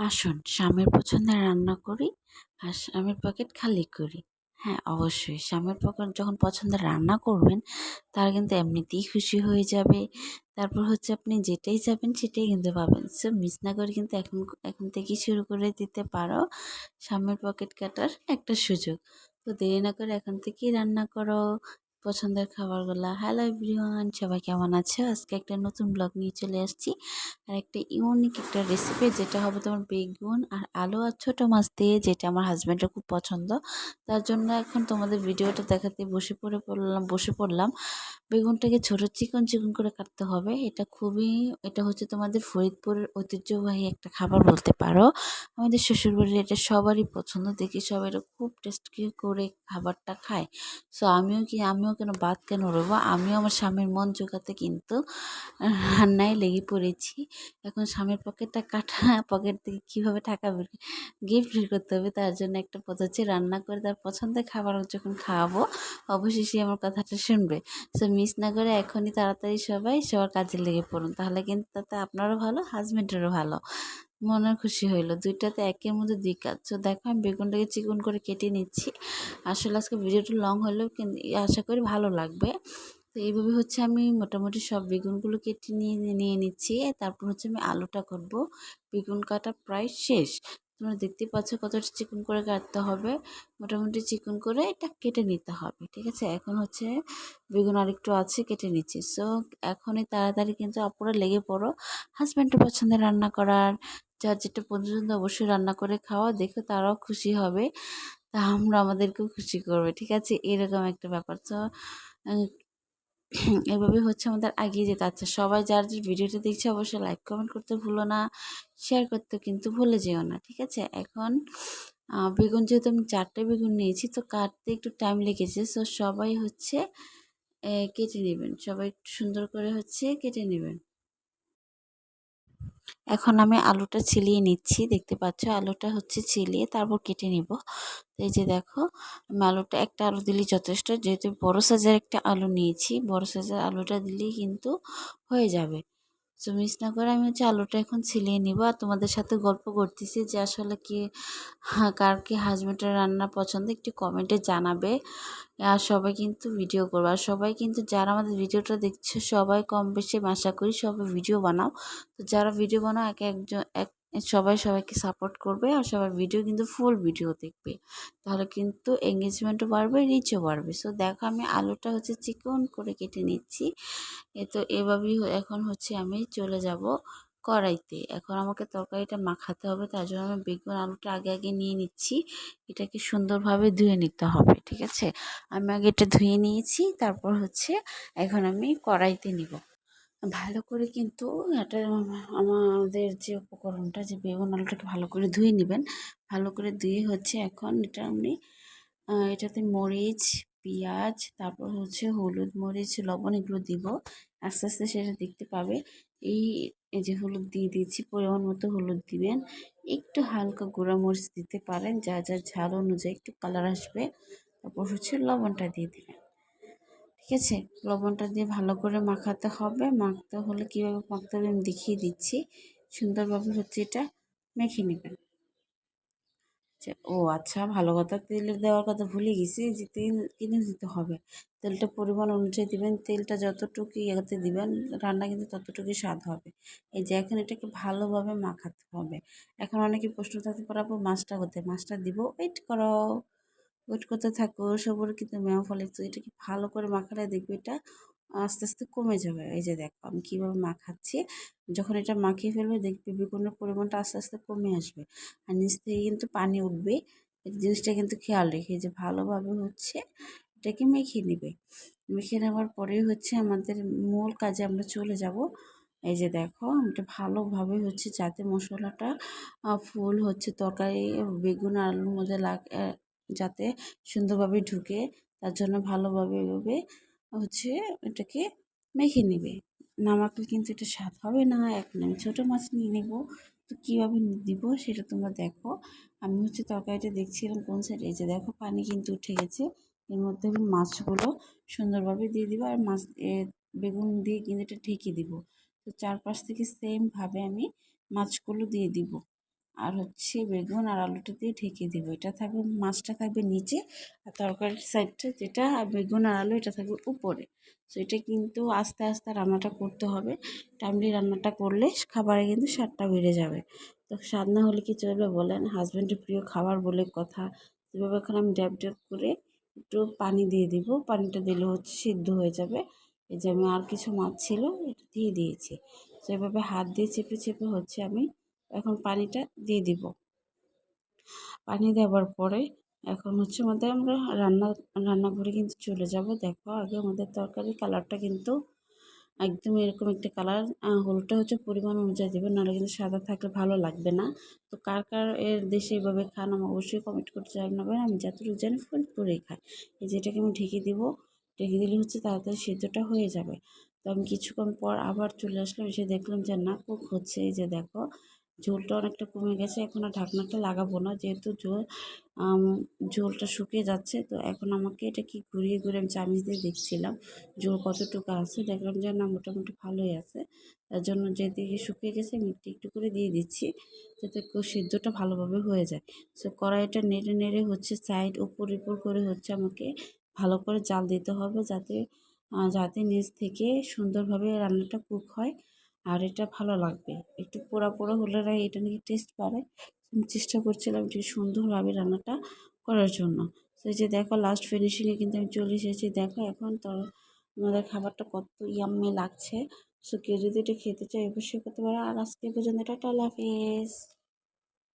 আসুন, স্বামীর পছন্দের রান্না করি আর স্বামীর পকেট খালি করি। হ্যাঁ অবশ্যই। স্বামীর পকেট যখন পছন্দের রান্না করবেন, তারা কিন্তু এমনিতেই খুশি হয়ে যাবে। তারপর হচ্ছে আপনি যেটাই যাবেন সেটাই কিন্তু পাবেন। সো মিস না করে কিন্তু এখন এখন থেকেই শুরু করে দিতে পারো স্বামীর পকেট কাটার একটা সুযোগ। তো দেরি না করে এখন থেকেই রান্না করো। পছন্দের খাবারগুলো। হ্যালো এভরিওয়ান সবাই কেমন আছো? আজকে একটা নতুন ব্লগ নিয়ে চলে আসছি। আর একটা ইউনিক একটা রেসিপি যেটা হবে তোমার বেগুন আর আলু আর ছোটো মাছ দিয়ে, যেটা আমার হাজব্যান্ডের খুব পছন্দ। তার জন্য এখন তোমাদের ভিডিওটা দেখাতে বসে পড়ে পড়লাম, বসে পড়লাম। বেগুনটাকে ছোটো চিকন চিকন করে কাটতে হবে। এটা খুবই, এটা হচ্ছে তোমাদের ফরিদপুরের ঐতিহ্যবাহী একটা খাবার বলতে পারো। আমাদের শ্বশুরবাড়ির এটা সবারই পছন্দ। দেখি সবাই এটা খুব টেস্ট করে খাবারটা খায়। সো আমিও কি, আমিও কেন বাদ কেন রবো আমিও আমার স্বামীর মন জোগাতে কিন্তু রান্নায় লেগে পড়েছি। এখন স্বামীর পকেটটা কাটা পকেট থেকে কীভাবে টাকা বের গিফট বের করতে হবে, তার জন্য একটা পদ্ধতি রান্না করে, তার পছন্দের খাবার যখন খাওয়াবো অবশ্যই সে আমার কথাটা শুনবে। সো মিস না করে এখনই তাড়াতাড়ি সবাই সবার কাজে লেগে পড়ুন, তাহলে কিন্তু তাতে আপনারও ভালো হাজব্যান্ডেরও ভালো। মনের খুশি হইল। দুইটাতে একের মধ্যে দুই কাজ। তো দেখো, আমি বেগুনটাকে চিকন করে কেটে নিচ্ছি। আসলে আজকে ভিডিওটা লং হলেও কিন্তু আশা করি ভালো লাগবে। তো এইভাবে হচ্ছে আমি মোটামুটি সব বেগুনগুলো কেটে নিয়ে নিয়ে নিচ্ছি। তারপর হচ্ছে আমি আলুটা করব। বেগুন কাটা প্রায় শেষ। তোমরা দেখতে পাচ্ছ কতটা চিকন করে কাটতে হবে। মোটামুটি চিকন করে এটা কেটে নিতে হবে, ঠিক আছে? এখন হচ্ছে বেগুন আরেকটু আছে, কেটে নিচ্ছি। সো এখনই তাড়াতাড়ি কিন্তু আপুরা লেগে পড়ো। হাজব্যান্ডের পছন্দের রান্না করার যার যেটা পছন্দ অবশ্যই রান্না করে খাওয়া, দেখে তারাও খুশি হবে। তা আমরা আমাদেরকেও খুশি করবে, ঠিক আছে? এরকম একটা ব্যাপার। তো এভাবে হচ্ছে আমাদের এগিয়ে যেতে আচ্ছা সবাই যার যে ভিডিওটা দেখছে অবশ্যই লাইক কমেন্ট করতে ভুলো না শেয়ার করতে কিন্তু ভুলে যেও না, ঠিক আছে? এখন বেগুন যেহেতু আমি চারটে বেগুন নিয়েছি, তো কাটতে একটু টাইম লেগেছে। সো সবাই হচ্ছে কেটে নেবেন। সবাই একটু সুন্দর করে হচ্ছে কেটে নেবেন। এখন আমি আলুটা ছিলিয়ে নিচ্ছি, দেখতে পাচ্ছ? আলুটা হচ্ছে ছিলিয়ে, তারপর কেটে নিব। এই যে দেখো, আমি আলুটা একটা আলু দিলেই যথেষ্ট। যেহেতু বড়ো সাইজের একটা আলু নিয়েছি, বড়ো সাইজের আলুটা দিলেই কিন্তু হয়ে যাবে। সো মিস না করে আমি হচ্ছে আলুটা এখন ছিলিয়ে নিব আর তোমাদের সাথে গল্প করতেছি যে আসলে কি কার কি হাজব্যান্ডের রান্না পছন্দ একটু কমেন্টে জানাবে। আর সবাই কিন্তু ভিডিও করব। আর সবাই কিন্তু যারা আমাদের ভিডিওটা দেখছে সবাই কম বেশি আশা করি সবাই ভিডিও বানাও। তো যারা ভিডিও বানাও এক একজন এক সবাই সবাইকে সাপোর্ট করবে আর সবার ভিডিও কিন্তু ফুল ভিডিও দেখবে। তাহলে কিন্তু এঙ্গেজমেন্টও বাড়বে রিচও বাড়বে। সো দেখো আমি আলুটা হচ্ছে চিকন করে কেটে নিচ্ছি। এ তো এভাবেই এখন হচ্ছে আমি চলে যাব কড়াইতে। এখন আমাকে তরকারিটা মাখাতে হবে, তার জন্য আমি বেগুন আলুটা আগে আগে নিয়ে নিচ্ছি। এটাকে সুন্দরভাবে ধুয়ে নিতে হবে, ঠিক আছে? আমি আগে এটা ধুয়ে নিয়েছি, তারপর হচ্ছে এখন আমি কড়াইতে নিব। ভালো করে কিন্তু এটা আমাদের যে উপকরণটা, যে বেগুন আলুটাকে ভালো করে ধুয়ে নেবেন। ভালো করে ধুয়ে হচ্ছে এখন এটা আপনি এটাতে মরিচ, পেঁয়াজ, তারপর হচ্ছে হলুদ মরিচ, লবণ এগুলো দিব। আস্তে আস্তে সেটা দেখতে পাবে। এই এই যে হলুদ দিয়ে দিয়েছি, পরিমাণ মতো হলুদ দিবেন। একটু হালকা গুঁড়া মরিচ দিতে পারেন যা যা ঝাল অনুযায়ী একটু কালার আসবে। তারপর হচ্ছে লবণটা দিয়ে দিবেন। ঠিক আছে। লবণটা দিয়ে ভালো করে মাখাতে হবে। মাখতে হলে কীভাবে মাখতে হবে আমি দেখিয়ে দিচ্ছি। সুন্দরভাবে হচ্ছে এটা মেখে নেবেন। আচ্ছা ও আচ্ছা ভালো কথা। তেল দেওয়ার কথা ভুলে গেছি যে তেল কিনে দিতে হবে। তেলটা পরিমাণ অনুযায়ী দিবেন। তেলটা যতটুকু ইয়েতে দিবেন, রান্না কিন্তু ততটুকুই স্বাদ হবে। এই যে এখন এটাকে ভালোভাবে মাখাতে হবে। এখন অনেকে প্রশ্ন থাকতে পারব মাছটা কোথায়? মাছটা দিব। ওয়েট করো। ওয়েট করতে থাকো, সবুর কিন্তু মেয়া ফলে, তো এটাকে ভালো করে মাখালে দেখবে এটা আস্তে আস্তে কমে যাবে। এই যে দেখো, আমি কীভাবে মাখাচ্ছি, যখন এটা মাখিয়ে ফেলবে দেখবে বেগুনের পরিমাণটা আস্তে আস্তে কমে আসবে। আর নিচ থেকে কিন্তু পানি উঠবে, এই জিনিসটা কিন্তু খেয়াল রেখে, যে ভালোভাবে হচ্ছে এটাকে মেখে নেবে। মেখে নেওয়ার পরেই হচ্ছে আমাদের মূল কাজে আমরা চলে যাব। এই যে দেখো, এটা ভালোভাবে হচ্ছে যাতে মশলাটা ফুল হচ্ছে, তরকারি, বেগুন, আলুর মধ্যে লাগ যাতে সুন্দরভাবে ঢুকে, তার জন্য ভালোভাবে এভাবে হচ্ছে এটাকে মেখে নেবে। না মাখলে কিন্তু এটা স্বাদ হবে না, এখন আমি ছোটো মাছ নিয়ে নেব। তো কীভাবে দিব সেটা তোমরা দেখো। আমি হচ্ছে তরকারিটা দেখছিলাম কোন সাইডে? এই যে দেখো পানি কিন্তু উঠে গেছে। এর মধ্যে আমি মাছগুলো সুন্দরভাবে দিয়ে দিব আর মাছ বেগুন দিয়ে কিন্তু এটা ঢেকে দিব। তো চারপাশ থেকে সেমভাবে আমি মাছগুলো দিয়ে দিব। আর হচ্ছে বেগুন আর আলুটা দিয়ে ঢেকে দিব। এটা থাকবে মাছটা থাকবে নিচে আর তরকারির সাইডটা যেটা বেগুন আর আলু এটা থাকবে উপরে। সো এটা কিন্তু আস্তে আস্তে রান্নাটা করতে হবে। টাইমলি রান্নাটা করলে খাবারে কিন্তু স্বাদটা বেড়ে যাবে। তো স্বাদ না হলে কি চলবে বলেন? হাজব্যান্ডের প্রিয় খাবার বলে কথা। এভাবে এখন আমি ড্যাব ড্যাব করে একটু পানি দিয়ে দিব। পানিটা দিলে হচ্ছে সিদ্ধ হয়ে যাবে। এই যে আমি আর কিছু মাছ ছিল, এটা দিয়ে দিয়েছি। তো এভাবে হাত দিয়ে চেপে চেপে হচ্ছে আমি এখন পানিটা দিয়ে দিব। পানি দেওয়ার পরে এখন হচ্ছে আমাদের আমরা রান্না রান্নাঘরে কিন্তু চলে যাব। দেখো আগে আমাদের তরকারি কালারটা কিন্তু একদম এরকম একটা কালার হলুদটা হচ্ছে পরিমাণ অনুযায়ী দেবেন নাহলে কিন্তু সাদা থাকলে ভালো লাগবে না। তো কার কার এর দেশে এইভাবে খান আমি অবশ্যই কমেন্ট করতে জানাবেন। আমি যতটুকু জানি ফুল করেই খাই। এই যেটাকে আমি ঢেকে দিব। ঢেকে দিলে হচ্ছে তাড়াতাড়ি সেদ্ধটা হয়ে যাবে। তো আমি কিছুক্ষণ পর আবার চলে আসলাম, এসে দেখলাম যে না কুক হচ্ছে। এই যে দেখো ঝোলটা অনেকটা কমে গেছে, এখন আর ঢাকনাটা লাগাবো না যেহেতু ঝোল ঝোলটা শুকিয়ে যাচ্ছে। তো এখন আমাকে এটা কি ঘুরিয়ে ঘুরিয়ে আমি চামিচ দিয়ে দেখছিলাম ঝোল কতটুকু আছে, দেখলাম যে না মোটামুটি ভালোই আছে। তার জন্য যেদিকে শুকিয়ে গেছে আমি একটু একটু করে দিয়ে দিচ্ছি, যাতে সিদ্ধটা ভালোভাবে হয়ে যায়। সো কড়াইটা নেড়ে নেড়ে হচ্ছে সাইড উপর উপর করে হচ্ছে আমাকে ভালো করে জাল দিতে হবে, যাতে যাতে নিচ থেকে সুন্দরভাবে রান্নাটা কুক হয়। আর এটা ভালো লাগবে। একটু পোড়া পোড়া হলে এটা নাকি টেস্ট বাড়ে। আমি চেষ্টা করছিলাম একটু সুন্দরভাবে রান্নাটা করার জন্য। সেই যে দেখো লাস্ট ফিনিশিংয়ে কিন্তু আমি চলে এসেছি। দেখো এখন তো আমাদের খাবারটা কত ইয়াম্মি লাগছে। সো কেউ যদি এটা খেতে চায় অবশ্যই করতে পারে। আর আজকে পর্যন্ত এটা টালা